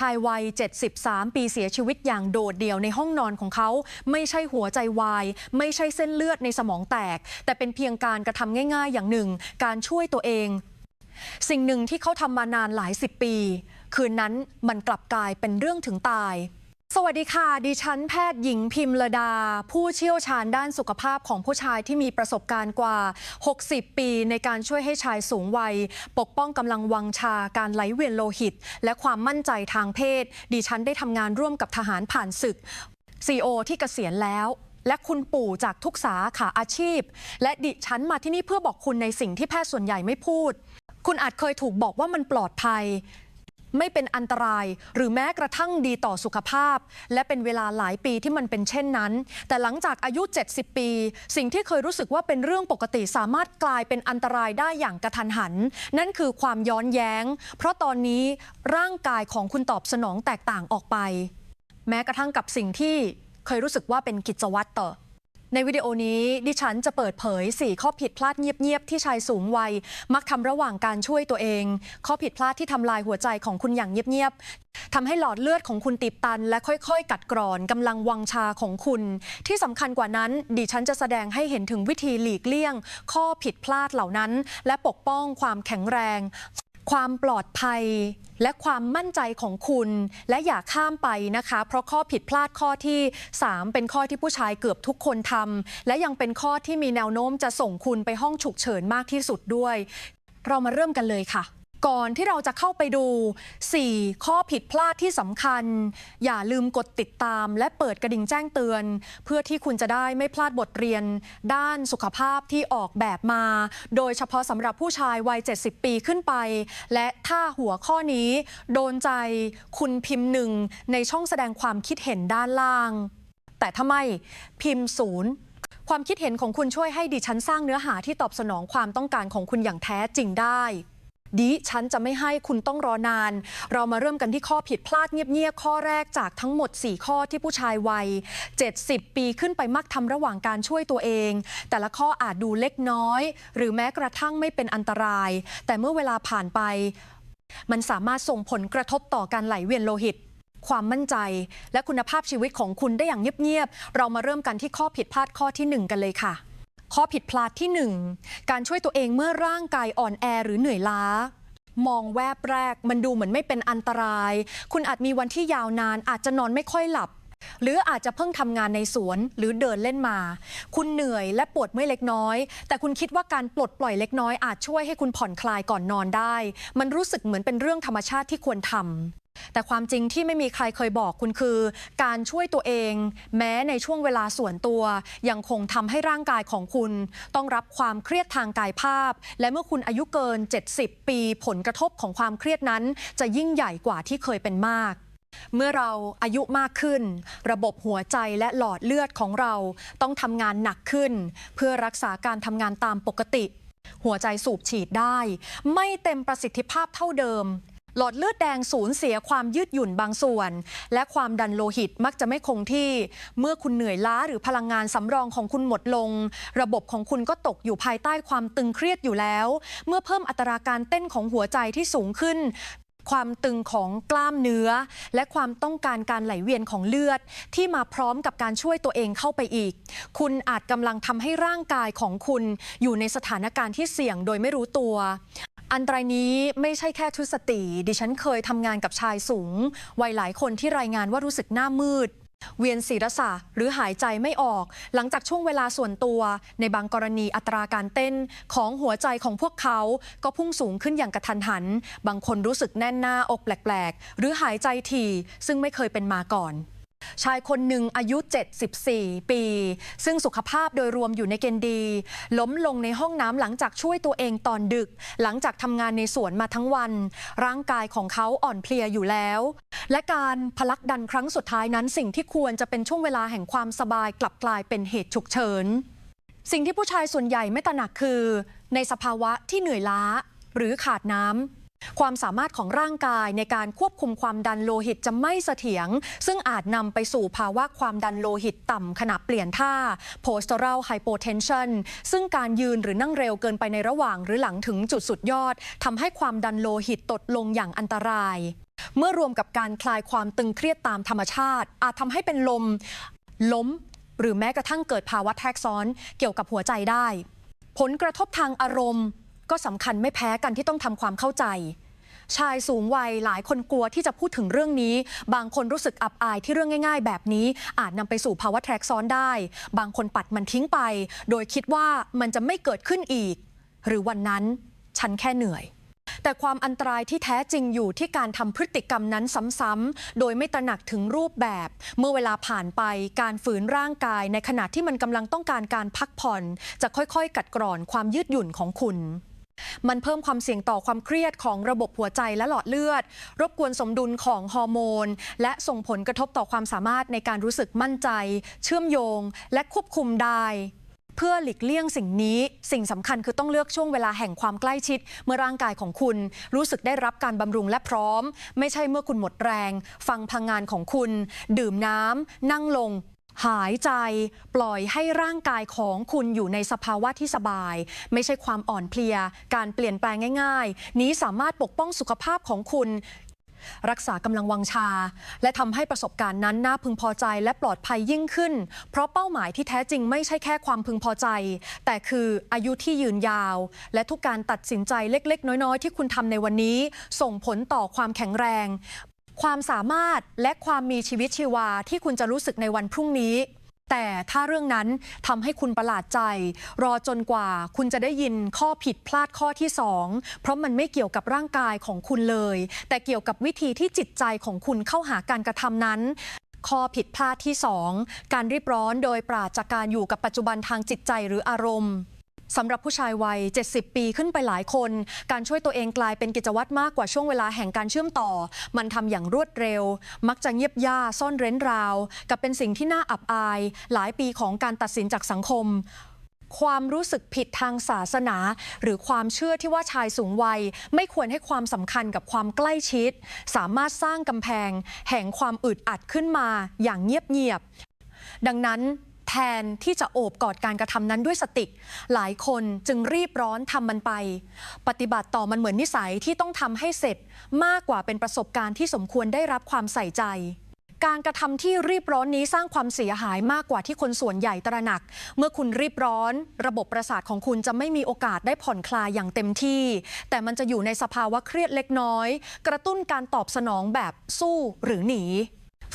ชายวัย 73 ปีเสียชีวิตอย่างโดดเดี่ยวในห้องนอนของเขา ไม่ใช่หัวใจวาย ไม่ใช่เส้นเลือดในสมองแตก แต่เป็นเพียงการกระทำง่าย ๆ อย่างหนึ่ง การช่วยตัวเอง สิ่งหนึ่งที่เขาทำมานานหลายสิบปี คืนนั้นมันกลับกลายเป็นเรื่องถึงตาย สวัสดีค่ะ ดิฉันแพทย์หญิงพิมลดา ผู้เชี่ยวชาญด้านสุขภาพของผู้ชายที่มีประสบการณ์กว่า 60 ปีในการช่วยให้ชายสูงวัย ปกป้องกำลังวังชาการไหลเวียนโลหิต และความมั่นใจทางเพศ ดิฉันได้ทำงานร่วมกับทหารผ่านศึก CEO ที่เกษียณแล้วและคุณปู่จากทุกสาขาอาชีพ และดิฉันมาที่นี่เพื่อบอกคุณในสิ่งที่แพทย์ส่วนใหญ่ไม่พูด คุณอาจเคยถูกบอกว่ามันปลอดภัย ไม่เป็นอันตราย หรือแม้กระทั่งดีต่อสุขภาพ และเป็นเวลาหลายปีที่มันเป็นเช่นนั้น แต่หลังจากอายุ 70 ปี สิ่งที่เคยรู้สึกว่าเป็นเรื่องปกติสามารถกลายเป็นอันตรายได้อย่างกระทันหัน นั่นคือความย้อนแย้ง เพราะตอนนี้ร่างกายของคุณตอบสนองแตกต่างออกไป แม้กระทั่งกับสิ่งที่เคยรู้สึกว่าเป็นกิจวัตรต่อ ในวิดีโอนี้ดิฉันจะเปิดเผย 4 ข้อผิดพลาดเงียบ ๆ ที่ชายสูงวัย มักทำระหว่างการช่วยตัวเอง ข้อผิดพลาดที่ทำลายหัวใจของคุณอย่างเงียบ ๆทำให้หลอดเลือดของคุณตีบตัน และค่อย ๆ กัดกร่อนกำลังวังชาของคุณ ที่สำคัญกว่านั้น ดิฉันจะแสดงให้เห็นถึงวิธีหลีกเลี่ยง ข้อผิดพลาดเหล่านั้น และปกป้องความแข็งแรง ความปลอดภัยและความมั่นใจของคุณ และอย่าข้ามไปนะคะ เพราะข้อผิดพลาดข้อที่ 3 เป็นข้อที่ผู้ชายเกือบทุกคนทำและยังเป็นข้อที่มีแนวโน้มจะส่งคุณไปห้องฉุกเฉินมากที่สุดด้วย เรามาเริ่มกันเลยค่ะ ก่อนที่เราจะเข้าไปดู 4 ข้อผิดพลาดที่สำคัญ อย่าลืมกดติดตาม และเปิดกระดิ่งแจ้งเตือน เพื่อที่คุณจะได้ไม่พลาดบทเรียน ด้านสุขภาพที่ออกแบบมา โดยเฉพาะสำหรับผู้ชายวัย 70 ปีขึ้นไป และถ้าหัวข้อนี้ โดนใจคุณพิมพ์หนึ่งในช่องแสดงความคิดเห็นด้านล่าง แต่ถ้าไม่พิมพ์ศูนย์ความคิดเห็นของคุณช่วยให้ดิฉันสร้างเนื้อหาที่ตอบสนองความต้องการของคุณอย่างแท้จริงได้ ดิฉันจะไม่ให้คุณต้องรอนาน เรามาเริ่มกันที่ข้อผิดพลาดเงียบๆ ข้อแรกจากทั้งหมด 4 ข้อที่ผู้ชายวัย 70 ปีขึ้นไปมักทำระหว่างการช่วยตัวเอง แต่ละข้ออาจดูเล็กน้อย หรือแม้กระทั่งไม่เป็นอันตราย แต่เมื่อเวลาผ่านไป มันสามารถส่งผลกระทบต่อการไหลเวียนโลหิตความมั่นใจและคุณภาพชีวิตของคุณได้อย่างเงียบๆ เรามาเริ่มกันที่ข้อผิดพลาดข้อที่ 1 กันเลยค่ะ ข้อผิดพลาดที่ 1 การช่วยตัวเองเมื่อร่างกายอ่อนแอหรือเหนื่อยล้า มองแวบแรกมันดูเหมือนไม่เป็นอันตราย คุณอาจมีวันที่ยาวนานอาจจะนอนไม่ค่อยหลับ หรืออาจจะเพิ่งทำงานในสวนหรือเดินเล่นมา คุณเหนื่อยและปวดเมื่อยเล็กน้อย แต่คุณคิดว่าการปลดปล่อยเล็กน้อยอาจช่วยให้คุณผ่อนคลายก่อนนอนได้ มันรู้สึกเหมือนเป็นเรื่องธรรมชาติที่ควรทำ แต่ความจริงที่ไม่มีใครเคยบอกคุณคือ การช่วยตัวเอง แม้ในช่วงเวลาส่วนตัว ยังคงทำให้ร่างกายของคุณ ต้องรับความเครียดทางกายภาพ และเมื่อคุณอายุเกิน 70 ปี ผลกระทบของความเครียดนั้น จะยิ่งใหญ่กว่าที่เคยเป็นมากเมื่อเราอายุมากขึ้น ระบบหัวใจและหลอดเลือดของเราต้องทำงานหนักขึ้น เพื่อรักษาการทำงานตามปกติ หัวใจสูบฉีดได้ ไม่เต็มประสิทธิภาพเท่าเดิม หลอดเลือดแดงสูญเสียความยืดหยุ่นบางส่วน และความดันโลหิตมักจะไม่คงที่ เมื่อคุณเหนื่อยล้าหรือพลังงานสำรองของคุณหมดลง ระบบของคุณก็ตกอยู่ภายใต้ความตึงเครียดอยู่แล้ว เมื่อเพิ่มอัตราการเต้นของหัวใจที่สูงขึ้น ความตึงของกล้ามเนื้อ และความต้องการการไหลเวียนของเลือด ที่มาพร้อมกับการช่วยตัวเองเข้าไปอีก คุณอาจกำลังทำให้ร่างกายของคุณอยู่ในสถานการณ์ที่เสี่ยงโดยไม่รู้ตัว อันตรายนี้ไม่ใช่แค่ทุสติ ดิฉันเคยทำงานกับชายสูง วัยหลายคนที่รายงานว่ารู้สึกหน้ามืด เวียนศีรษะหรือหายใจไม่ออก หลังจากช่วงเวลาส่วนตัว ในบางกรณีอัตราการเต้นของหัวใจของพวกเขา ก็พุ่งสูงขึ้นอย่างกระทันหัน บางคนรู้สึกแน่นหน้าอกแปลกๆ หรือหายใจถี่ ซึ่งไม่เคยเป็นมาก่อน ชายคนหนึ่งอายุ 74 ปี ซึ่งสุขภาพโดยรวมอยู่ในเกณฑ์ดี ล้มลงในห้องน้ำหลังจากช่วยตัวเองตอนดึก หลังจากทำงานในสวนมาทั้งวัน ร่างกายของเขาอ่อนเพลียอยู่แล้ว และการพลักดันครั้งสุดท้ายนั้นสิ่งที่ควรจะเป็นช่วงเวลาแห่งความสบายกลับกลายเป็นเหตุฉุกเฉิน สิ่งที่ผู้ชายส่วนใหญ่ไม่ตระหนักคือ ในสภาวะที่เหนื่อยล้าหรือขาดน้ำ ความสามารถของร่างกายในการควบคุมความดันโลหิตจะไม่เสถียรซึ่งอาจนำไปสู่ภาวะความดันโลหิตต่ำขณะเปลี่ยนท่า postural hypotension ซึ่งการยืนหรือนั่งเร็วเกินไปในระหว่างหรือหลังถึงจุดสุดยอดทำให้ความดันโลหิตตกลงอย่างอันตราย เมื่อรวมกับการคลายความตึงเครียดตามธรรมชาติ อาจทำให้เป็นลม ล้ม หรือแม้กระทั่งเกิดภาวะแทรกซ้อนเกี่ยวกับหัวใจได้ ผลกระทบทางอารมณ์ ก็สำคัญไม่แพ้กันที่ต้องทำความเข้าใจ ชายสูงวัยหลายคนกลัวที่จะพูดถึงเรื่องนี้ บางคนรู้สึกอับอายที่เรื่องง่าย ๆ แบบนี้ อาจนำไปสู่ภาวะแทรกซ้อนได้ บางคนปัดมันทิ้งไป โดยคิดว่ามันจะไม่เกิดขึ้นอีก หรือวันนั้นฉันแค่เหนื่อยแต่ความอันตรายที่แท้จริงอยู่ที่การทำพฤติกรรมนั้นซ้ำๆ โดยไม่ตระหนักถึงรูปแบบ เมื่อเวลาผ่านไปการฝืนร่างกายในขณะที่มันกำลังต้องการการพักผ่อน จะค่อยๆ กัดกร่อนความยืดหยุ่นของคุณ มันเพิ่มความเสี่ยงต่อความเครียดของระบบหัวใจและหลอดเลือด รบกวนสมดุลของฮอร์โมน และส่งผลกระทบต่อความสามารถในการรู้สึกมั่นใจ เชื่อมโยง และควบคุมได้เพื่อหลีกเลี่ยงสิ่งนี้ สิ่งสำคัญคือต้องเลือกช่วงเวลาแห่งความใกล้ชิด เมื่อร่างกายของคุณ รู้สึกได้รับการบำรุงและพร้อม ไม่ใช่เมื่อคุณหมดแรง ฟังพังงานของคุณ ดื่มน้ำนั่งลง หายใจปล่อยให้ร่างกายของคุณอยู่ในสภาวะที่สบาย ไม่ใช่ความอ่อนเพลีย การเปลี่ยนแปลงง่าย ๆ นี้สามารถปกป้องสุขภาพของคุณ รักษากำลังวังชา และทำให้ประสบการณ์นั้นน่าพึงพอใจและปลอดภัยยิ่งขึ้น เพราะเป้าหมายที่แท้จริงไม่ใช่แค่ความพึงพอใจ แต่คืออายุที่ยืนยาว และทุกการตัดสินใจเล็ก ๆ น้อย ๆ ที่คุณทำในวันนี้ ส่งผลต่อความแข็งแรง ความสามารถและความมีชีวิตชีวาที่คุณจะรู้สึกในวันพรุ่งนี้ แต่ถ้าเรื่องนั้นทำให้คุณประหลาดใจ รอจนกว่าคุณจะได้ยินข้อผิดพลาดข้อที่2เพราะมันไม่เกี่ยวกับร่างกายของคุณเลย แต่เกี่ยวกับวิธีที่จิตใจของคุณเข้าหาการกระทำนั้นข้อผิดพลาดที่ 2 การรีบร้อนโดยปราศจากการอยู่กับปัจจุบันทางจิตใจหรืออารมณ์ สำหรับผู้ชายวัย 70 ปีขึ้นไปหลายคน การช่วยตัวเองกลายเป็นกิจวัตรมากกว่าช่วงเวลาแห่งการเชื่อมต่อ มันทำอย่างรวดเร็ว มักจะเงียบย่าซ่อนเร้นราว กับเป็นสิ่งที่น่าอับอาย หลายปีของการตัดสินจากสังคม ความรู้สึกผิดทางศาสนา หรือความเชื่อที่ว่าชายสูงวัย ไม่ควรให้ความสำคัญกับความใกล้ชิด สามารถสร้างกำแพง แห่งความอึดอัดขึ้นมาอย่างเงียบๆดังนั้น แทนที่จะโอบกอดการกระทำนั้นด้วยสติ หลายคนจึงรีบร้อนทำมันไป ปฏิบัติต่อมันเหมือนนิสัยที่ต้องทำให้เสร็จ มากกว่าเป็นประสบการณ์ที่สมควรได้รับความใส่ใจการกระทำที่รีบร้อนนี้สร้างความเสียหายมากกว่าที่คนส่วนใหญ่ตระหนัก เมื่อคุณรีบร้อน ระบบประสาทของคุณจะไม่มีโอกาสได้ผ่อนคลายอย่างเต็มที่ แต่มันจะอยู่ในสภาวะเครียดเล็กน้อย กระตุ้นการตอบสนองแบบสู้หรือหนี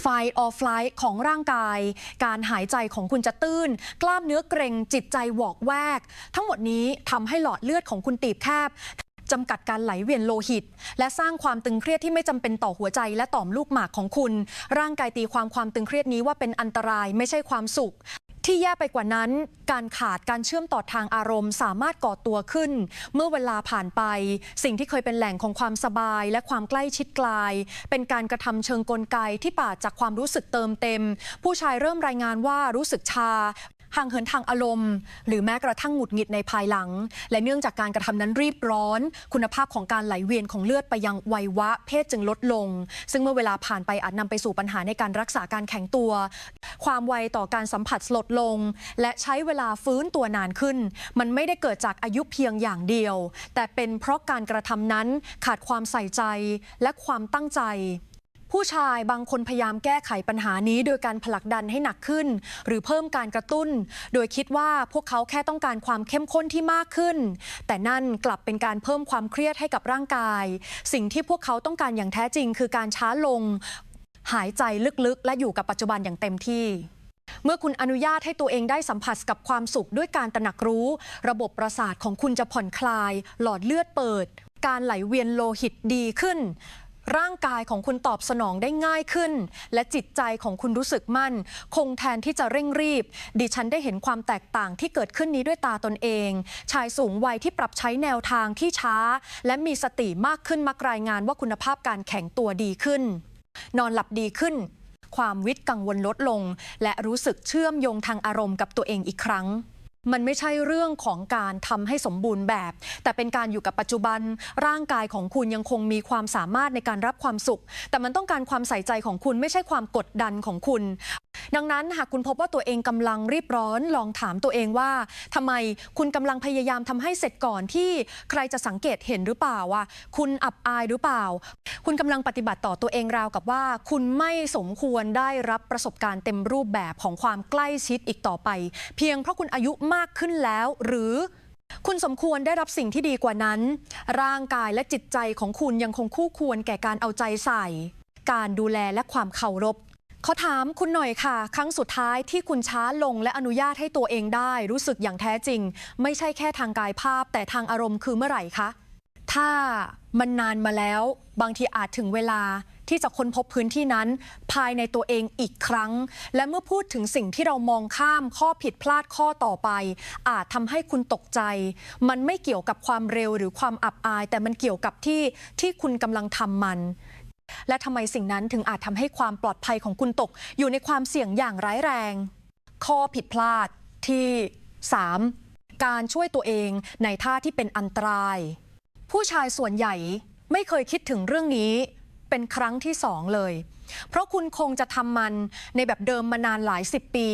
ไฟออฟไลท์ของร่างกาย การหายใจของคุณจะตื้น กล้ามเนื้อเกร็งจิตใจวอกแวก ทั้งหมดนี้ทำให้หลอดเลือดของคุณตีบแคบจำกัดการไหลเวียนโลหิต และสร้างความตึงเครียดที่ไม่จำเป็นต่อหัวใจและต่อมลูกหมากของคุณ ร่างกายตีความความตึงเครียดนี้ว่าเป็นอันตรายไม่ใช่ความสุข ที่แย่ไปกว่านั้น การขาดการเชื่อมต่อทางอารมณ์ สามารถก่อตัวขึ้น เมื่อเวลาผ่านไป สิ่งที่เคยเป็นแหล่งของความสบาย และความใกล้ชิดกลาย เป็นการกระทำเชิงกลไกที่ป่าจากความรู้สึกเติมเต็ม ผู้ชายเริ่มรายงานว่ารู้สึกชา ห่างเหินทางอารมณ์ หรือแม้กระทั่งหงุดหงิดในภายหลัง และเนื่องจากการกระทำนั้นรีบร้อน คุณภาพของการไหลเวียนของเลือดไปยังวัยวะเพศจึงลดลง ซึ่งเมื่อเวลาผ่านไปอาจนำไปสู่ปัญหาในการรักษาการแข็งตัว ความไวต่อการสัมผัสลดลง และใช้เวลาฟื้นตัวนานขึ้น มันไม่ได้เกิดจากอายุเพียงอย่างเดียว แต่เป็นเพราะการกระทำนั้นขาดความใส่ใจและความตั้งใจ ผู้ชายบางคนพยายามแก้ไขปัญหานี้ โดยการผลักดันให้หนักขึ้น หรือเพิ่มการกระตุ้น โดยคิดว่าพวกเขาแค่ต้องการความเข้มข้นที่มากขึ้น แต่นั่นกลับเป็นการเพิ่มความเครียดให้กับร่างกาย สิ่งที่พวกเขาต้องการอย่างแท้จริง คือการช้าลง หายใจลึกๆ และอยู่กับปัจจุบันอย่างเต็มที่เมื่อคุณอนุญาตให้ตัวเองได้สัมผัสกับความสุขด้วยการตระหนักรู้ ระบบประสาทของคุณจะผ่อนคลาย หลอดเลือดเปิด การไหลเวียนโลหิตดีขึ้น ร่างกายของคุณตอบสนองได้ง่ายขึ้น และจิตใจของคุณรู้สึกมั่น คงแทนที่จะเร่งรีบ ดิฉันได้เห็นความแตกต่างที่เกิดขึ้นนี้ด้วยตาตนเอง ชายสูงวัยที่ปรับใช้แนวทางที่ช้า และมีสติมากขึ้นมักรายงานว่าคุณภาพการแข็งตัวดีขึ้น นอนหลับดีขึ้น ความวิตกังวลลดลง และรู้สึกเชื่อมโยงทางอารมณ์กับตัวเองอีกครั้ง มันไม่ใช่เรื่องของการทำให้สมบูรณ์แบบ แต่เป็นการอยู่กับปัจจุบัน ร่างกายของคุณยังคงมีความสามารถในการรับความสุข แต่มันต้องการความใส่ใจของคุณไม่ใช่ความกดดันของคุณ ดังนั้นหากคุณพบว่าตัวเองกำลังรีบร้อนลองถามตัวเองว่าทำไมคุณกำลังพยายามทำให้เสร็จก่อนที่ใครจะสังเกตเห็นหรือเปล่าว่าคุณอับอายหรือเปล่า คุณกำลังปฏิบัติต่อตัวเองราวกับว่า คุณไม่สมควรได้รับประสบการณ์เต็มรูปแบบของความใกล้ชิดอีกต่อไป เพียงเพราะคุณอายุมากขึ้นแล้วหรือคุณสมควรได้รับสิ่งที่ดีกว่านั้น ร่างกายและจิตใจของคุณยังคงคู่ควรแก่การเอาใจใส่ การดูแลและความเคารพ ขอถามคุณหน่อยค่ะ ครั้งสุดท้ายที่คุณช้าลงและอนุญาตให้ตัวเองได้ รู้สึกอย่างแท้จริง ไม่ใช่แค่ทางกายภาพ แต่ทางอารมณ์คือเมื่อไหร่คะถ้ามันนานมาแล้ว บางทีอาจถึงเวลาที่จะค้นพบพื้นที่นั้น ภายในตัวเองอีกครั้ง และเมื่อพูดถึงสิ่งที่เรามองข้ามข้อผิดพลาดข้อต่อไป อาจทำให้คุณตกใจ มันไม่เกี่ยวกับความเร็วหรือความอับอาย แต่มันเกี่ยวกับที่ที่คุณกำลังทำมัน และทำไมสิ่งนั้นถึงอาจทำให้ความปลอดภัยของคุณตก อยู่ในความเสี่ยงอย่างร้ายแรง ข้อผิดพลาดที่ 3. การช่วยตัวเองในท่าที่เป็นอันตราย ผู้ชายส่วนใหญ่ไม่เคยคิดถึงเรื่องนี้เป็นครั้งที่สองเลย เพราะคุณคงจะทำมันในแบบเดิมมานานหลายสิบปี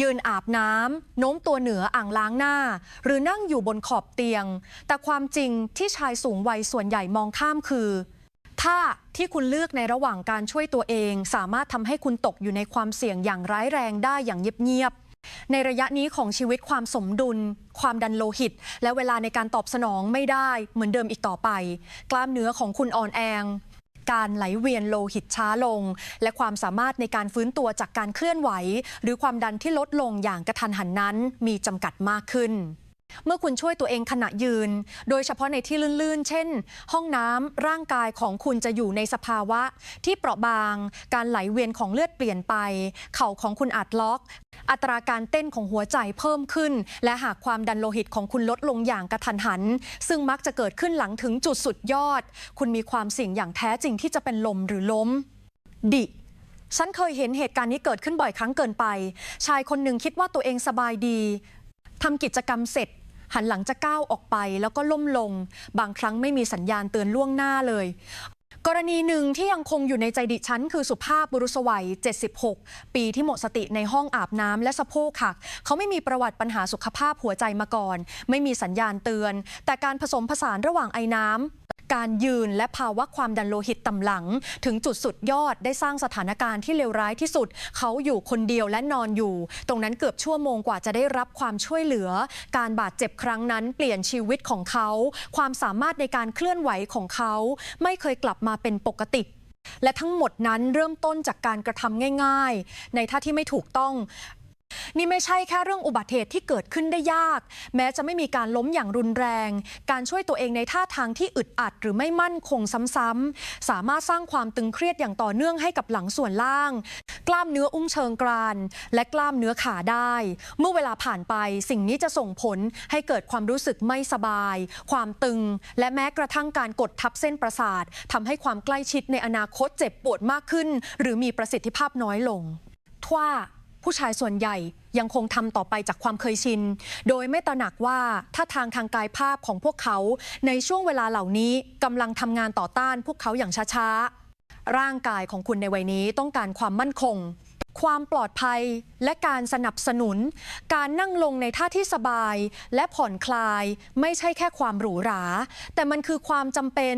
ยืนอาบน้ำโน้มตัวเหนืออ่างล้างหน้า หรือนั่งอยู่บนขอบเตียง แต่ความจริงที่ชายสูงวัยส่วนใหญ่มองข้ามคือ ถ้าที่คุณเลือกในระหว่างการช่วยตัวเอง สามารถทำให้คุณตกอยู่ในความเสี่ยงอย่างร้ายแรงได้อย่างเงียบๆในระยะนี้ของชีวิตความสมดุล ความดันโลหิต และเวลาในการตอบสนองไม่ได้เหมือนเดิมอีกต่อไป กล้ามเนื้อของคุณอ่อนแองการไหลเวียนโลหิตช้าลง และความสามารถในการฟื้นตัวจากการเคลื่อนไหว หรือความดันที่ลดลงอย่างกระทันหันนั้นมีจำกัดมากขึ้น เมื่อคุณช่วยตัวเองขณะยืน โดยเฉพาะในที่ลื่นๆ เช่น ห้องน้ำร่างกายของคุณจะอยู่ในสภาวะ ที่เปราะบาง การไหลเวียนของเลือดเปลี่ยนไป เข่าของคุณอาจล็อก อัตราการเต้นของหัวใจเพิ่มขึ้น และหากความดันโลหิตของคุณลดลงอย่างกระทันหัน ซึ่งมักจะเกิดขึ้นหลังถึงจุดสุดยอด คุณมีความเสี่ยงอย่างแท้จริงที่จะเป็นลมหรือล้ม ดิฉันเคยเห็นเหตุการณ์นี้เกิดขึ้นบ่อยครั้งเกินไป ชายคนหนึ่งคิดว่าตัวเองสบายดีทำกิจกรรมเสร็จ หันหลังจะก้าวออกไปแล้วก็ล่มลง บางครั้งไม่มีสัญญาณเตือนล่วงหน้าเลย กรณีหนึ่งที่ยังคงอยู่ในใจดิฉัน คือสุภาพบุรุษวัย 76 ปีที่หมดสติในห้องอาบน้ำและสะโพกหัก เขาไม่มีประวัติปัญหาสุขภาพหัวใจมาก่อน ไม่มีสัญญาณเตือน แต่การผสมผสานระหว่างไอ้น้ำการยืนและภาวะความดันโลหิตต่ำหลัง ถึงจุดสุดยอดได้สร้างสถานการณ์ที่เลวร้ายที่สุด เขาอยู่คนเดียวและนอนอยู่ ตรงนั้นเกือบชั่วโมงกว่าจะได้รับความช่วยเหลือ การบาดเจ็บครั้งนั้นเปลี่ยนชีวิตของเขา ความสามารถในการเคลื่อนไหวของเขา ไม่เคยกลับมาเป็นปกติและทั้งหมดนั้นเริ่มต้นจากการกระทำง่าย ๆ ในท่าที่ไม่ถูกต้อง นี่ไม่ใช่แค่เรื่องอุบัติเหตุที่เกิดขึ้นได้ยาก แม้จะไม่มีการล้มอย่างรุนแรง การช่วยตัวเองในท่าทางที่อึดอัดหรือไม่มั่นคงซ้ำๆสามารถสร้างความตึงเครียดอย่างต่อเนื่องให้กับหลังส่วนล่าง กล้ามเนื้ออุ้งเชิงกราน และกล้ามเนื้อขาได้ เมื่อเวลาผ่านไปสิ่งนี้จะส่งผลให้เกิดความรู้สึกไม่สบาย ความตึง และแม้กระทั่งการกดทับเส้นประสาททำให้ความใกล้ชิดในอนาคตเจ็บปวดมากขึ้น หรือมีประสิทธิภาพน้อยลง ทว่า ผู้ชายส่วนใหญ่ยังคงทำต่อไปจากความเคยชิน โดยไม่ตระหนักว่าถ้าทางทางกายภาพของพวกเขา ในช่วงเวลาเหล่านี้กำลังทำงานต่อต้านพวกเขาอย่างช้าๆ ร่างกายของคุณในวัยนี้ต้องการความมั่นคง ความปลอดภัยและการสนับสนุน การนั่งลงในท่าที่สบายและผ่อนคลาย ไม่ใช่แค่ความหรูหรา แต่มันคือความจำเป็น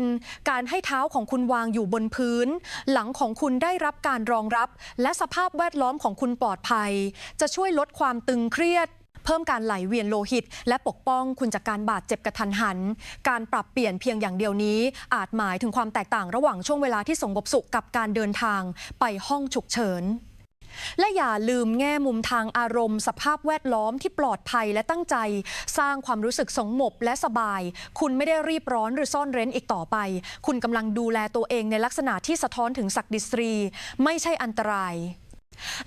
การให้เท้าของคุณวางอยู่บนพื้น หลังของคุณได้รับการรองรับ และสภาพแวดล้อมของคุณปลอดภัย จะช่วยลดความตึงเครียดเพิ่มการไหลเวียนโลหิต และปกป้องคุณจากการบาดเจ็บกระทันหัน การปรับเปลี่ยนเพียงอย่างเดียวนี้ อาจหมายถึงความแตกต่างระหว่างช่วงเวลาที่สงบสุขกับการเดินทางไปห้องฉุกเฉิน และอย่าลืมแง่มุมทางอารมณ์ สภาพแวดล้อมที่ปลอดภัยและตั้งใจ สร้างความรู้สึกสงบและสบาย คุณไม่ได้รีบร้อนหรือซ่อนเร้นอีกต่อไป คุณกำลังดูแลตัวเองในลักษณะที่สะท้อนถึงศักดิสรี ไม่ใช่อันตราย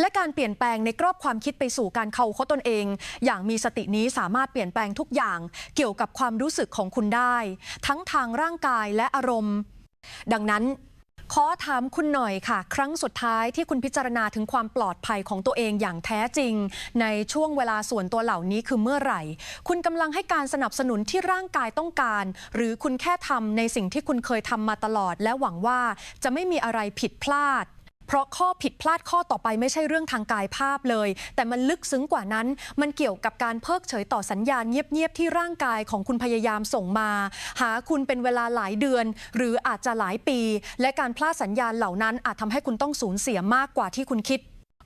และการเปลี่ยนแปลงในกรอบความคิดไปสู่การเข้าเขาตนเอง อย่างมีสตินี้สามารถเปลี่ยนแปลงทุกอย่างเกี่ยวกับความรู้สึกของคุณได้ ทั้งทางร่างกายและอารมณ์ ดังนั้น ขอถามคุณหน่อยค่ะ ครั้งสุดท้ายที่คุณพิจารณาถึงความปลอดภัยของตัวเองอย่างแท้จริง ในช่วงเวลาส่วนตัวเหล่านี้คือเมื่อไหร่ คุณกำลังให้การสนับสนุนที่ร่างกายต้องการ หรือคุณแค่ทำในสิ่งที่คุณเคยทำมาตลอด และหวังว่าจะไม่มีอะไรผิดพลาด เพราะข้อผิดพลาดข้อต่อไปไม่ใช่เรื่องทางกายภาพเลย แต่มันลึกซึ้งกว่านั้น มันเกี่ยวกับการเพิกเฉยต่อสัญญาณเงียบๆที่ร่างกายของคุณพยายามส่งมา หาคุณเป็นเวลาหลายเดือน หรืออาจจะหลายปี และการพลาดสัญญาณเหล่านั้นอาจทำให้คุณต้องสูญเสียมากกว่าที่คุณคิด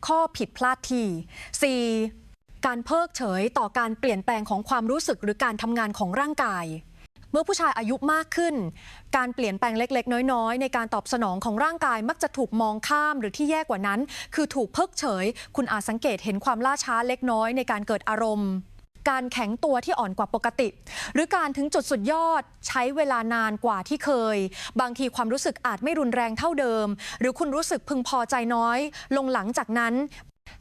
ข้อผิดพลาดที่ 4. การเพิกเฉยต่อการเปลี่ยนแปลงของความรู้สึกหรือการทำงานของร่างกาย เมื่อผู้ชายอายุมากขึ้น การเปลี่ยนแปลงเล็ก ๆ น้อยๆ ในการตอบสนองของร่างกายมักจะถูกมองข้ามหรือที่แย่กว่านั้น คือถูกเพิกเฉย คุณอาจสังเกตเห็นความล่าช้าเล็กน้อยในการเกิดอารมณ์การแข็งตัวที่อ่อนกว่าปกติ หรือการถึงจุดสุดยอดใช้เวลานานกว่าที่เคย บางทีความรู้สึกอาจไม่รุนแรงเท่าเดิม หรือคุณรู้สึกพึงพอใจน้อย ลงหลังจากนั้น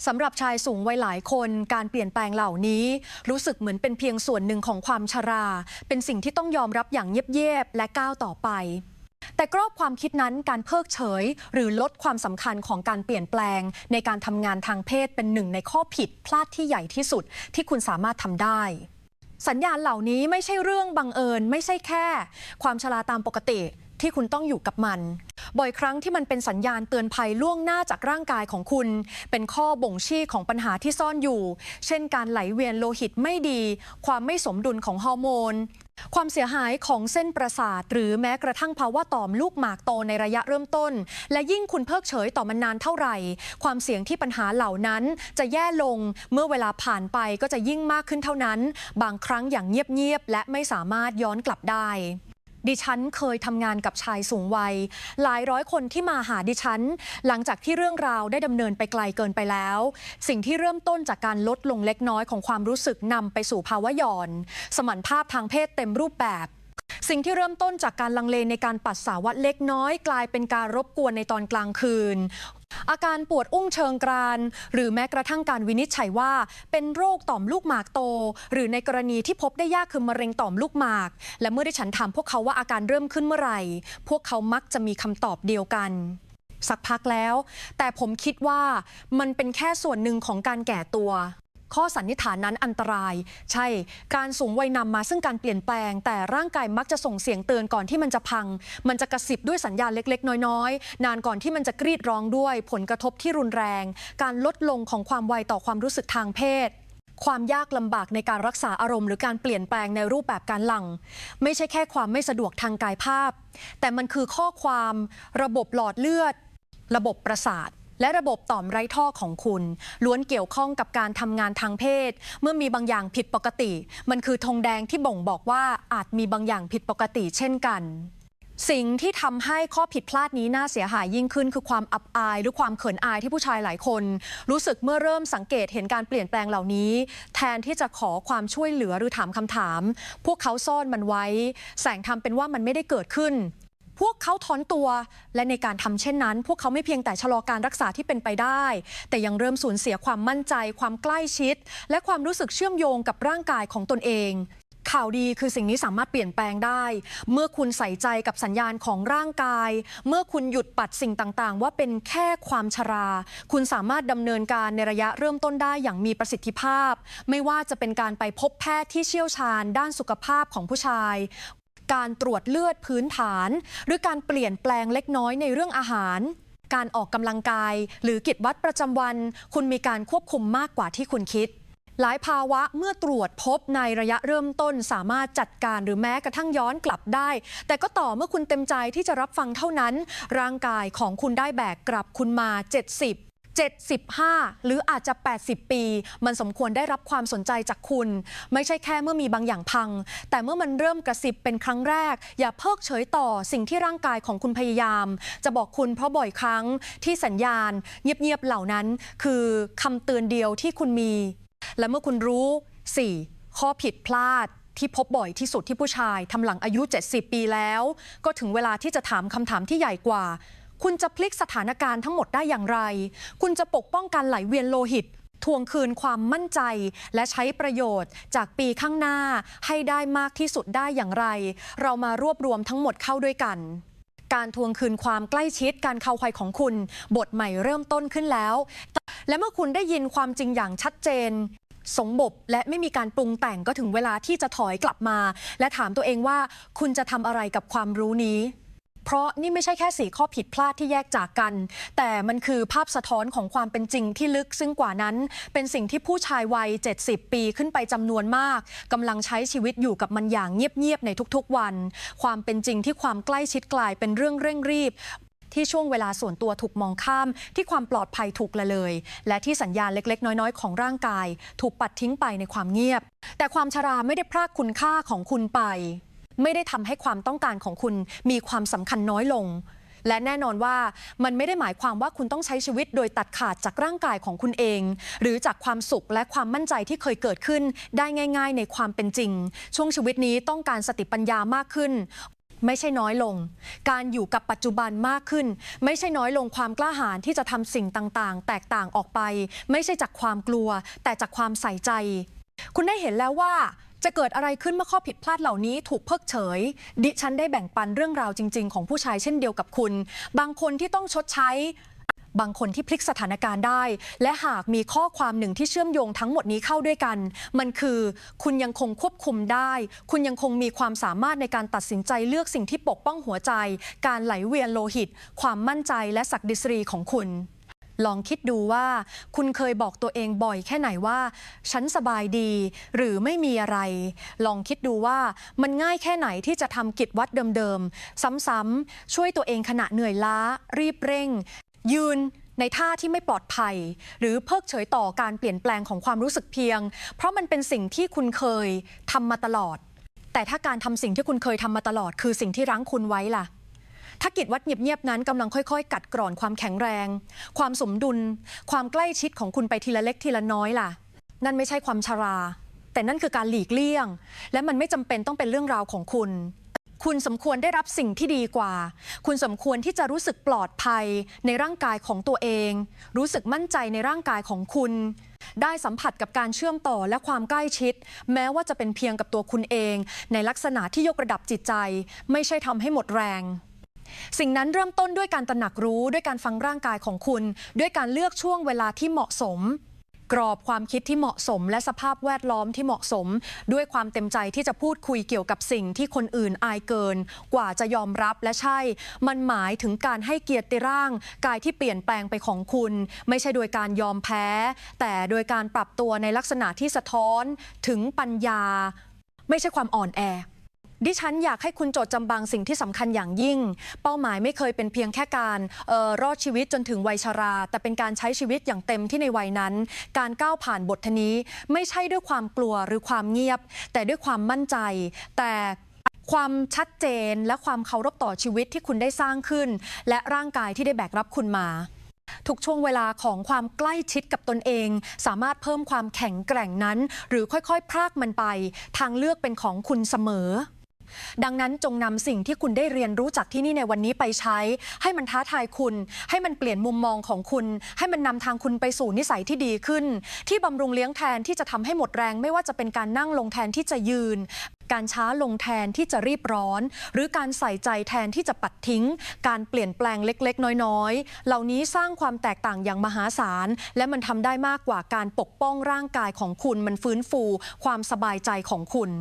สำหรับชายสูงวัยหลายคน การเปลี่ยนแปลงเหล่านี้ รู้สึกเหมือนเป็นเพียงส่วนหนึ่งของความชรา เป็นสิ่งที่ต้องยอมรับอย่างเยียบๆและก้าวต่อไป แต่กรอบความคิดนั้นการเพิกเฉย หรือลดความสำคัญของการเปลี่ยนแปลง ในการทำงานทางเพศเป็นหนึ่งในข้อผิดพลาดที่ใหญ่ที่สุดที่คุณสามารถทำได้สัญญาณเหล่านี้ไม่ใช่เรื่องบังเอิญ ไม่ใช่แค่ ความชราตามปกติ ที่คุณต้องอยู่กับมัน บ่อยครั้งที่มันเป็นสัญญาณเตือนภัยล่วงหน้าจากร่างกายของคุณ เป็นข้อบ่งชี้ของปัญหาที่ซ่อนอยู่ เช่นการไหลเวียนโลหิตไม่ดี ความไม่สมดุลของฮอร์โมนความเสียหายของเส้นประสาท หรือแม้กระทั่งภาวะต่อมลูกหมากโตในระยะเริ่มต้น และยิ่งคุณเพิกเฉยต่อมันนานเท่าไหร่ ความเสี่ยงที่ปัญหาเหล่านั้นจะแย่ลงเมื่อเวลาผ่านไปก็จะยิ่งมากขึ้นเท่านั้น บางครั้งอย่างเงียบๆและไม่สามารถย้อนกลับได้ ดิฉันเคยทำงานกับชายสูงวัย หลายร้อยคนที่มาหาดิฉัน หลังจากที่เรื่องราวได้ดำเนินไปไกลเกินไปแล้ว สิ่งที่เริ่มต้นจากการลดลงเล็กน้อยของความรู้สึกนำไปสู่ภาวะหย่อน สมรรถภาพทางเพศเต็มรูปแบบสิ่งที่เริ่มต้นจากการลังเลในการปัสสาวะเล็กน้อย กลายเป็นการรบกวนในตอนกลางคืน อาการปวดอุ้งเชิงกราน หรือแม้กระทั่งการวินิจฉัยว่า เป็นโรคต่อมลูกหมากโต หรือในกรณีที่พบได้ยากคือมะเร็งต่อมลูกหมาก และเมื่อได้ฉันถามพวกเขาว่าอาการเริ่มขึ้นเมื่อไหร่ พวกเขามักจะมีคำตอบเดียวกัน สักพักแล้ว แต่ผมคิดว่ามันเป็นแค่ส่วนหนึ่งของการแก่ตัว ข้อสันนิษฐานนั้นอันตราย ใช่ การสูงวัยนำมาซึ่งการเปลี่ยนแปลง แต่ร่างกายมักจะส่งเสียงเตือนก่อนที่มันจะพัง มันจะกระสิบด้วยสัญญาณเล็ก ๆ น้อย ๆ นานก่อนที่มันจะกรีดร้องด้วย ผลกระทบที่รุนแรง การลดลงของความไวต่อความรู้สึกทางเพศความยากลำบากในการรักษาอารมณ์หรือการเปลี่ยนแปลงในรูปแบบการหลัง ไม่ใช่แค่ความไม่สะดวกทางกายภาพ แต่มันคือข้อความ ระบบหลอดเลือด ระบบประสาท และระบบต่อมไร้ท่อของคุณ ล้วนเกี่ยวข้องกับการทำงานทางเพศ เมื่อมีบางอย่างผิดปกติ มันคือธงแดงที่บ่งบอกว่าอาจมีบางอย่างผิดปกติเช่นกัน สิ่งที่ทำให้ข้อผิดพลาดนี้น่าเสียหายยิ่งขึ้น คือความอับอายหรือความเขินอายที่ผู้ชายหลายคน รู้สึกเมื่อเริ่มสังเกตเห็นการเปลี่ยนแปลงเหล่านี้ แทนที่จะขอความช่วยเหลือหรือถามคำถาม พวกเขาซ่อนมันไว้ แสงทำเป็นว่ามันไม่ได้เกิดขึ้น พวกเขาถอนตัวและในการทำเช่นนั้น พวกเขาไม่เพียงแต่ชะลอการรักษาที่เป็นไปได้ แต่ยังเริ่มสูญเสียความมั่นใจ ความใกล้ชิด และความรู้สึกเชื่อมโยงกับร่างกายของตนเองข่าวดีคือสิ่งนี้สามารถเปลี่ยนแปลงได้ เมื่อคุณใส่ใจกับสัญญาณของร่างกาย เมื่อคุณหยุดปัดสิ่งต่างๆ ว่าเป็นแค่ความชรา คุณสามารถดำเนินการในระยะเริ่มต้นได้อย่างมีประสิทธิภาพ ไม่ว่าจะเป็นการไปพบแพทย์ที่เชี่ยวชาญด้านสุขภาพของผู้ชาย การตรวจเลือดพื้นฐาน หรือการเปลี่ยนแปลงเล็กน้อยในเรื่องอาหาร การออกกำลังกาย หรือกิจวัตรประจำวัน คุณมีการควบคุมมากกว่าที่คุณคิดหลายภาวะเมื่อตรวจพบในระยะเริ่มต้นสามารถจัดการหรือแม้กระทั่งย้อนกลับได้ แต่ก็ต่อเมื่อคุณเต็มใจที่จะรับฟังเท่านั้น ร่างกายของคุณได้แบกกลับคุณมา 70 75 หรืออาจจะ 80 ปี มันสมควรได้รับความสนใจจากคุณ ไม่ใช่แค่เมื่อมีบางอย่างพัง แต่เมื่อมันเริ่มกระสิบเป็นครั้งแรก อย่าเพิกเฉยต่อสิ่งที่ร่างกายของคุณพยายาม จะบอกคุณเพราะบ่อยครั้งที่สัญญาณ เงียบๆเหล่านั้น คือคำเตือนเดียวที่คุณมี และเมื่อคุณรู้ 4. ข้อผิดพลาดที่พบบ่อยที่สุดที่ผู้ชายทำหลังอายุ 70 ปีแล้ว ก็ถึงเวลาที่จะถามคำถามที่ใหญ่กว่า คุณจะพลิกสถานการณ์ทั้งหมดได้อย่างไร คุณจะปกป้องการไหลเวียนโลหิตทวงคืนความมั่นใจ และใช้ประโยชน์จากปีข้างหน้าให้ได้มากที่สุดได้อย่างไร เรามารวบรวมทั้งหมดเข้าด้วยกันการทวงคืนความใกล้ชิดการเข้าควยของคุณ บทใหม่เริ่มต้นขึ้นแล้ว และเมื่อคุณได้ยินความจริงอย่างชัดเจน สมบบและไม่มีการปรุงแต่งก็ถึงเวลาที่จะถอยกลับมา และถามตัวเองว่าคุณจะทำอะไรกับความรู้นี้ เพราะนี่ไม่ใช่แค่สี่ข้อผิดพลาดที่แยกจากกัน แต่มันคือภาพสะท้อนของความเป็นจริงที่ลึกซึ่งกว่านั้น เป็นสิ่งที่ผู้ชายวัย 70 ปีขึ้นไปจำนวนมากกำลังใช้ชีวิตอยู่กับมันอย่างเงียบๆในทุกๆวัน ความเป็นจริงที่ความใกล้ชิดกลายเป็นเรื่องเร่งรีบที่ช่วงเวลาส่วนตัวถูกมองข้าม ที่ความปลอดภัยถูกละเลย และที่สัญญาณเล็ก ๆ น้อย ๆ ของร่างกาย ถูกปัดทิ้งไปในความเงียบ แต่ความชราไม่ได้พรากคุณค่าของคุณไป ไม่ได้ทำให้ความต้องการของคุณมีความสำคัญน้อยลง และแน่นอนว่ามันไม่ได้หมายความว่าคุณต้องใช้ชีวิตโดยตัดขาดจากร่างกายของคุณเอง หรือจากความสุขและความมั่นใจที่เคยเกิดขึ้น ได้ง่าย ๆ ในความเป็นจริง ช่วงชีวิตนี้ต้องการสติปัญญามากขึ้นไม่ใช่น้อยลง การอยู่กับปัจจุบันมากขึ้น ไม่ใช่น้อยลงความกล้าหาญที่จะทำสิ่งต่างๆ แตกต่างออกไป ไม่ใช่จากความกลัว แต่จากความใส่ใจ คุณได้เห็นแล้วว่า จะเกิดอะไรขึ้นเมื่อข้อผิดพลาดเหล่านี้ถูกเพิกเฉย ดิฉันได้แบ่งปันเรื่องราวจริง ๆ ของผู้ชายเช่นเดียวกับคุณ บางคนที่ต้องชดใช้ บางคนที่พลิกสถานการณ์ได้ และหากมีข้อความหนึ่งที่เชื่อมโยงทั้งหมดนี้เข้าด้วยกัน มันคือ คุณยังคงควบคุมได้ คุณยังคงมีความสามารถในการตัดสินใจเลือกสิ่งที่ปกป้องหัวใจ การไหลเวียนโลหิต ความมั่นใจและศักดิศรีของคุณ ลองคิดดูว่า คุณเคยบอกตัวเองบ่อยแค่ไหนว่า ฉันสบายดี หรือไม่มีอะไร ลองคิดดูว่ามันง่ายแค่ไหนที่จะทำกิจวัตรเดิมๆ ซ้ำๆช่วยตัวเองขณะเหนื่อยล้า รีบเร่ง ยืนในท่าที่ไม่ปลอดภัย หรือเพิกเฉยต่อการเปลี่ยนแปลงของความรู้สึกเพียง เพราะมันเป็นสิ่งที่คุณเคยทำมาตลอด แต่ถ้าการทำสิ่งที่คุณเคยทำมาตลอด คือสิ่งที่รั้งคุณไว้ล่ะ ถ้ากิจวัตรเงียบๆนั้นกำลังค่อย ๆ กัดกร่อนความแข็งแรง ความสมดุล ความใกล้ชิดของคุณไปทีละเล็กทีละน้อยล่ะ นั่นไม่ใช่ความชรา แต่นั่นคือการหลีกเลี่ยง และมันไม่จำเป็นต้องเป็นเรื่องราวของคุณ คุณสมควรได้รับสิ่งที่ดีกว่า คุณสมควรที่จะรู้สึกปลอดภัยในร่างกายของตัวเอง รู้สึกมั่นใจในร่างกายของคุณได้สัมผัสกับการเชื่อมต่อและความใกล้ชิด แม้ว่าจะเป็นเพียงกับตัวคุณเอง ในลักษณะที่ยกระดับจิตใจ ไม่ใช่ทำให้หมดแรง สิ่งนั้นเริ่มต้นด้วยการตระหนักรู้ด้วยการฟังร่างกายของคุณ ด้วยการเลือกช่วงเวลาที่เหมาะสม กรอบความคิดที่เหมาะสม และสภาพแวดล้อมที่เหมาะสม ด้วยความเต็มใจที่จะพูดคุยเกี่ยวกับสิ่งที่คนอื่นอายเกิน กว่าจะยอมรับและใช่ มันหมายถึงการให้เกียรติร่าง กายที่เปลี่ยนแปลงไปของคุณ ไม่ใช่โดยการยอมแพ้ แต่โดยการปรับตัวในลักษณะที่สะท้อน ถึงปัญญา ไม่ใช่ความอ่อนแอ ดิฉันอยากให้คุณจดจำบางสิ่งที่สำคัญอย่างยิ่ง เป้าหมายไม่เคยเป็นเพียงแค่การออรอดชีวิตจนถึงวัยชรา แต่เป็นการใช้ชีวิตอย่างเต็มที่ในวัยนั้น การก้าวผ่านบทนี้ ไม่ใช่ด้วยความกลัวหรือความเงียบ แต่ด้วยความมั่นใจ แต่ความชัดเจนและความเคารพต่อชีวิตที่คุณได้สร้างขึ้น และร่างกายที่ได้แบกรับคุณมาทุกช่วงเวลาของความใกล้ชิดกับตนเอง สามารถเพิ่มความแข็งแกร่งนั้น หรือค่อยๆ พรากมันไป ทางเลือกเป็นของคุณเสมอ ดังนั้นจงนำสิ่งที่คุณได้เรียนรู้จากที่นี่ในวันนี้ไปใช้ ให้มันท้าทายคุณ ให้มันเปลี่ยนมุมมองของคุณ ให้มันนำทางคุณไปสู่นิสัยที่ดีขึ้น ที่บำรุงเลี้ยงแทนที่จะทำให้หมดแรง ไม่ว่าจะเป็นการนั่งลงแทนที่จะยืน การช้าลงแทนที่จะรีบร้อน หรือการใส่ใจแทนที่จะปัดทิ้ง การเปลี่ยนแปลงเล็กๆ น้อยๆ เหล่านี้สร้างความแตกต่างอย่างมหาศาล และมันทำได้มากกว่าการปกป้องร่างกายของคุณ มันฟื้นฟู ความสบายใจของคุณ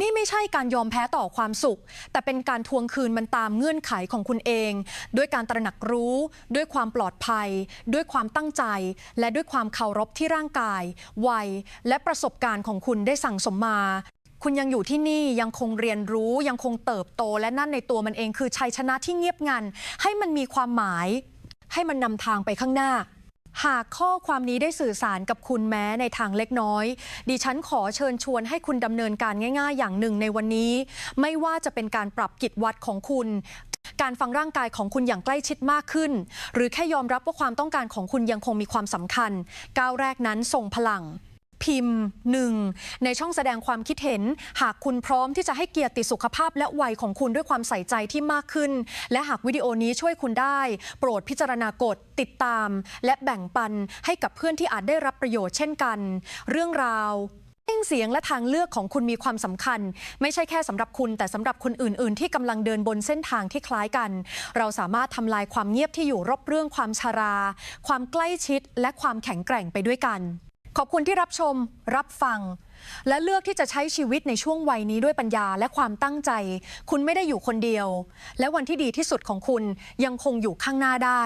นี่ไม่ใช่การยอมแพ้ต่อความสุข แต่เป็นการทวงคืนมันตามเงื่อนไขของคุณเอง ด้วยการตระหนักรู้ ด้วยความปลอดภัย ด้วยความตั้งใจ และด้วยความเคารพที่ร่างกาย วัย และประสบการณ์ของคุณได้สั่งสมมาคุณยังอยู่ที่นี่ยังคงเรียนรู้ยังคงเติบโต และนั่นในตัวมันเองคือชัยชนะที่เงียบงัน ให้มันมีความหมาย ให้มันนำทางไปข้างหน้า หากข้อความนี้ได้สื่อสารกับคุณแม้ในทางเล็กน้อย ดิฉันขอเชิญชวนให้คุณดำเนินการง่าย ๆ อย่างหนึ่งในวันนี้ ไม่ว่าจะเป็นการปรับกิจวัตรของคุณการฟังร่างกายของคุณอย่างใกล้ชิดมากขึ้น หรือแค่ยอมรับว่าความต้องการของคุณยังคงมีความสำคัญ ก้าวแรกนั้นส่งพลัง พิมพ์ 1. ในช่องแสดงความคิดเห็น หากคุณพร้อมที่จะให้เกียรติสุขภาพและวัยของคุณด้วยความใส่ใจที่มากขึ้น และหากวิดีโอนี้ช่วยคุณได้ โปรดพิจารณากดติดตาม และแบ่งปันให้กับเพื่อนที่อาจได้รับประโยชน์เช่นกัน เรื่องราวเร่งเสียงและทางเลือกของคุณมีความสำคัญ ไม่ใช่แค่สำหรับคุณแต่สำหรับคนอื่น ๆ ที่กำลังเดินบนเส้นทางที่คล้ายกัน เราสามารถทำลายความเงียบที่อยู่รอบเรื่องความชารา ความใกล้ชิด และความแข็งแกร่งไปด้วยกัน ขอบคุณที่รับชมรับฟัง และเลือกที่จะใช้ชีวิตในช่วงวัยนี้ด้วยปัญญาและความตั้งใจ คุณไม่ได้อยู่คนเดียว และวันที่ดีที่สุดของคุณยังคงอยู่ข้างหน้าได้